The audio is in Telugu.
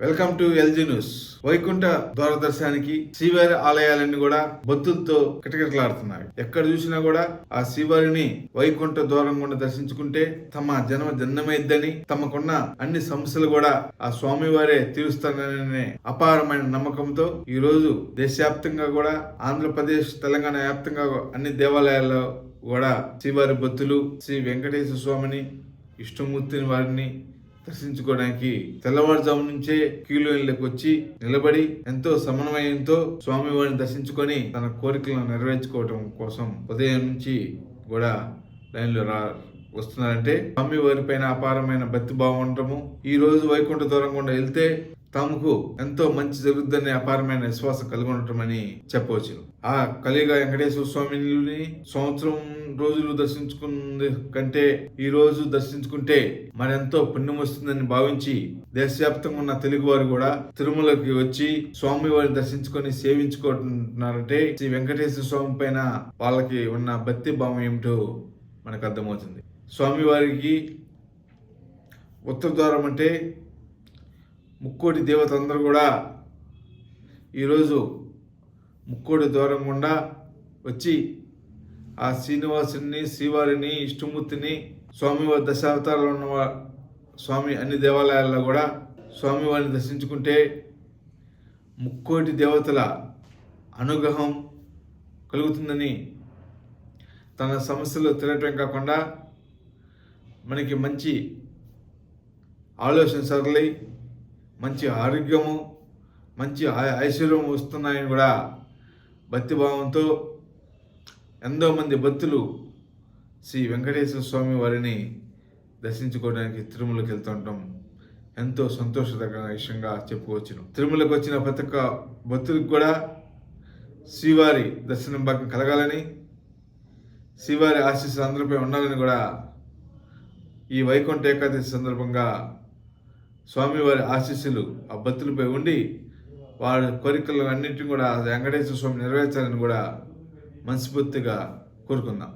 Welcome to LG news. Vaikuntha దూరదర్శనానికి శ్రీవారి ఆలయాలన్నీ కూడా బొత్తులతో కిటకిటలాడుతున్నాయి. ఎక్కడ చూసినా కూడా ఆ శ్రీవారిని వైకుంఠ దూరం గుండా దర్శించుకుంటే తమ జన్మ జన్మమైద్దని తమకున్న అన్ని సమస్యలు కూడా ఆ స్వామివారే తీరుస్తారనే అపారమైన నమ్మకంతో ఈ రోజు దేశవ్యాప్తంగా కూడా ఆంధ్రప్రదేశ్ తెలంగాణ వ్యాప్తంగా అన్ని దేవాలయాల్లో కూడా శ్రీవారి బొత్తులు శ్రీ వెంకటేశ్వర స్వామిని ఇష్టమూర్తిని వారిని దర్శించుకోవడానికి తెల్లవారుజాము నుంచే క్యూలోకి వచ్చి నిలబడి ఎంతో సమన్వయంతో స్వామివారిని దర్శించుకొని తన కోరికలను నెరవేర్చుకోవటం కోసం ఉదయం నుంచి కూడా లైన్లో రా వస్తున్నారంటే స్వామివారి పైన అపారమైన భక్తి భావం ఉండటము ఈ రోజు వైకుంఠ దూరం గుండా వెళ్తే తమకు ఎంతో మంచి జరుగుతుందనే అపారమైన విశ్వాసం కలిగి ఉండటం అని చెప్పవచ్చు ఆ కలిగ వెంకటేశ్వర స్వామిని సంవత్సరం రోజులు దర్శించుకునే కంటే ఈ రోజు దర్శించుకుంటే మరెంతో పుణ్యం వస్తుందని భావించి దేశవ్యాప్తంగా ఉన్న తెలుగు వారు కూడా తిరుమలకి వచ్చి స్వామి వారిని దర్శించుకొని సేవించుకుంటున్నారంటే శ్రీ వెంకటేశ్వర స్వామి పైన వాళ్ళకి ఉన్న భక్తి భావం ఏమిటో మనకు అర్థమవుతుంది. స్వామివారికి ఉత్తర ద్వారం అంటే ముక్కోటి దేవతలందరూ కూడా ఈరోజు ముక్కోటి ద్వారం గుండా వచ్చి ఆ శ్రీనివాసుని శ్రీవారిని ఇష్టమూర్తిని స్వామివారి దశావతారాలు ఉన్న స్వామి అన్ని దేవాలయాల్లో కూడా స్వామివారిని దర్శించుకుంటే ముక్కోటి దేవతల అనుగ్రహం కలుగుతుందని తన సమస్యలు తెలియటం కాకుండా మనకి మంచి ఆలోచన సరళి మంచి ఆరోగ్యము మంచి ఐశ్వర్యం వస్తున్నాయని కూడా భక్తిభావంతో ఎంతో మంది భక్తులు శ్రీ వెంకటేశ్వర స్వామి వారిని దర్శించుకోవడానికి తిరుమలకి వెళ్తుంటాం ఎంతో సంతోషకరమైన విషయంగా చెప్పుకోవచ్చును. తిరుమలకు వచ్చిన ప్రతి ఒక్క భక్తులకు కూడా శ్రీవారి దర్శనం భాగం కలగాలని శ్రీవారి ఆశీస్సులు అందరిపై ఉండాలని కూడా ఈ వైకుంఠ ఏకాదశి సందర్భంగా స్వామివారి ఆశీస్సులు ఆ భక్తులపై ఉండి వారి కోరికలు అన్నింటినీ కూడా వెంకటేశ్వర స్వామి నెరవేర్చాలని కూడా మనస్ఫూర్తిగా కోరుకుందాం.